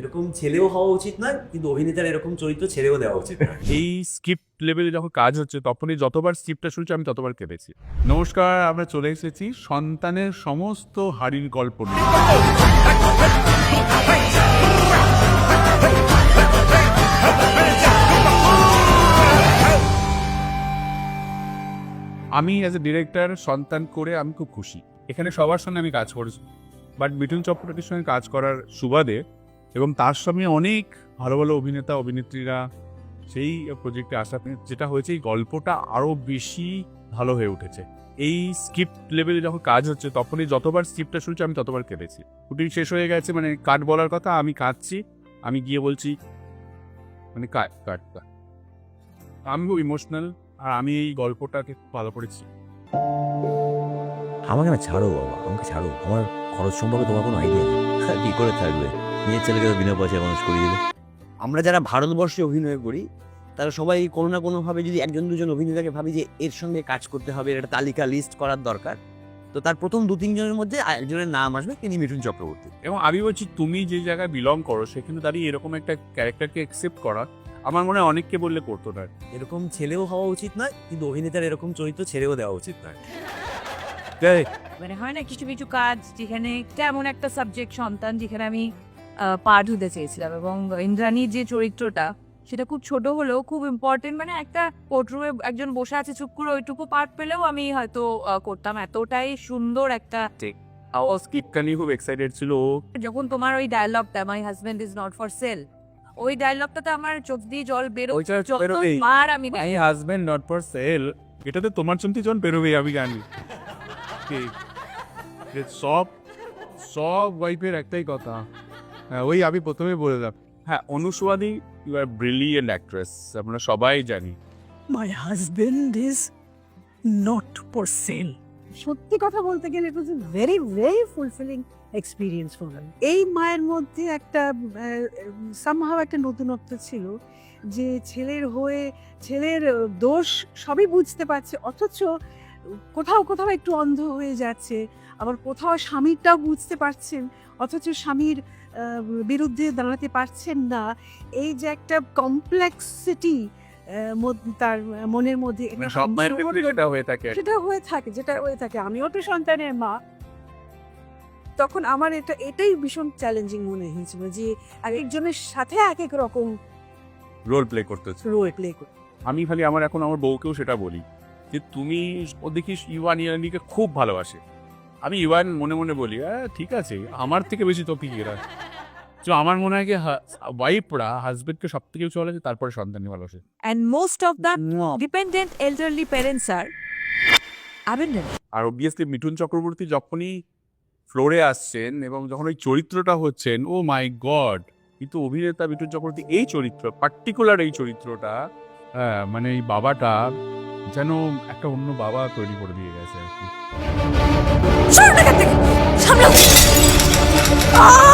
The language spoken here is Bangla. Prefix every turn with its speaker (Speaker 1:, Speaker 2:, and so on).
Speaker 1: এরকম ছেলেও হওয়া উচিত নয় কিন্তু অভিনেতার এরকম চরিত্র ছেড়েও দেওয়া উচিত নয়।
Speaker 2: এই স্ক্রিপ্ট লেভেলে যখন কাজ হচ্ছে তখনই যতবার স্ক্রিপ্টটা শুনছি আমি ততবার কেঁদেছি। নমস্কার আমরা চলে এসেছি সন্তানের সমস্ত হাড়ির গল্প নিয়ে। আমি অ্যাজ এ ডিরেক্টর সন্তান করে আমি খুব খুশি। এখানে সবার সঙ্গে আমি কাজ করেছি। বাট মিঠুন চক্রবর্তীর সঙ্গে কাজ করার সুবাদে এবং তার সঙ্গে অনেক ভালো ভালো অভিনেতা, অভিনেত্রীরা সেই প্রজেক্টে আসা, যেটা হয়েছে এই গল্পটা আরও বেশি ভালো হয়ে উঠেছে। এই স্ক্রিপ্ট লেভেলে যখন কাজ হচ্ছে, তখনই যতবার স্ক্রিপ্টটা শুনছি, আমি ততবার কেঁদেছি। শুটিং শেষ হয়ে গেছে মানে কাট বলার কথা, আমি কাঁদছি, আমি গিয়ে বলছি মানে কাট কাট আমি খুব ইমোশনাল আর আমি এই গল্পটাকে খুব ভালো করেছি।
Speaker 3: আমাকে না ছাড়ো বাবা, আমাকে ছাড়ো। আমার খরচ সম্পর্কে তোমার কোনো আইডিয়া নেই। কি করে থাকবে? নিজের ছেলেকে তো বিনা পয়সায় মানুষ করিয়ে দেবে।
Speaker 4: আমরা যারা ভারতবর্ষে অভিনয় করি তারা সবাই কোনো না কোনোভাবে যদি একজন দুজন অভিনেতাকে ভাবি যে এর সঙ্গে কাজ করতে হবে একটা তালিকা লিস্ট করার দরকার তো তার প্রথম দু তিনজনের মধ্যে একজনের নাম আসবে তিনি মিঠুন চক্রবর্তী।
Speaker 2: এবং আমি বলছি তুমি যে জায়গায় বিলং করো সেখানে দাঁড়িয়ে এরকম একটা ক্যারেক্টারকে অ্যাকসেপ্ট করা আমার মনে হয় অনেককে বললে করতো না।
Speaker 1: এরকম ছেলেও হওয়া উচিত নয় কিন্তু অভিনেতার এরকম চরিত্র ছেড়েও দেওয়া উচিত নয়।
Speaker 5: মানে হয় না কিছু কিছু কাজ যেখানে তেমন একটা সাবজেক্ট সন্তান যেখানে আমি পার্ট হতে চেয়েছিলাম এবং ইন্দ্রাণীর যে চরিত্রটা সেটা খুব ছোট হলেও খুব ইম্পর্টেন্ট মানে একটা কোর্টরুমে একজন বসে আছে চুপ করে ওইটুকু পার্ট পেলেও আমি হয়তো করতাম। এতটাই সুন্দর একটা
Speaker 2: ও খুব এক্সাইটেড ছিল
Speaker 5: যখন তোমার ওই ডায়লগটা my husband is not for sale ওই ডায়লগটাতে আমার চোখ দিয়ে জল বেরো। মার আমি
Speaker 2: my husband not for sale এটাতে তোমার চন্তি জন বেরোবে আমি জানি। সব সব ওয়াইফের একটাই কথা। ওই আমি প্রথমে বলে দিলাম। হ্যাঁ অনুসুয়াদি ইউ আর ব্রিলিয়েন্ট অ্যাক্ট্রেস আমরা সবাই জানি।
Speaker 6: My husband is not for sale. সত্যি কথা বলতে গেলে it was a very very fulfilling experience for me এই মায়ের মধ্যে একটা সামহাও একটা নতুনত্ব ছিল যে ছেলের হয়ে ছেলের দোষ সবই বুঝতে পারছে অথচ কোথাও কোথাও একটু অন্ধ হয়ে যাচ্ছে। আবার কোথাও স্বামীরটাও বুঝতে পারছেন অথচ স্বামীর বিরুদ্ধে দাঁড়াতে পারছেন না। এই যে একটা কমপ্লেক্সিটি তার মনের মধ্যে
Speaker 2: মানে সেটা হয়ে থাকে
Speaker 6: সেটা হয়ে থাকে যেটা হয়ে থাকে। আমিও তো সন্তানের মা। তখন আমার এটা এটাই ভীষণ চ্যালেঞ্জিং মনে হয়েছিল যে এক একজনের সাথে এক এক রকম
Speaker 2: রোল প্লে করতে হচ্ছে।
Speaker 6: রোল প্লে করে
Speaker 2: আমি খালি আমার এখন আমার বউকেও সেটা বলি। যে তুমি ও দেখিস ইওয়ান ইয়ানিকে খুব ভালোবাসে। আমি ইওয়ান মনে মনে বলি হ্যাঁ ঠিক আছে আমার থেকে বেশি তো পিকেরা তো আমার মনে হয় কি ওয়াইফরা হাজবেন্ডকে সব থেকে বেশি ভালোবাসে তারপরে সন্তানই ভালোবাসে।
Speaker 5: And most of the dependent elderly parents are abandoned.
Speaker 2: আর অবভিয়াসলি মিঠুন চক্রবর্তী যখনই ফ্লোরে আসছেন এবং যখন ওই চরিত্রটা হচ্ছেন ও মাই গড কিন্তু অভিনেতা মিঠুন চক্রবর্তী এই চরিত্র পার্টিকুলার এই চরিত্রটা হ্যাঁ মানে এই বাবাটা যেন একটা অন্য বাবা তৈরি করে দিয়ে গেছে আর কি!
Speaker 5: সামলাও!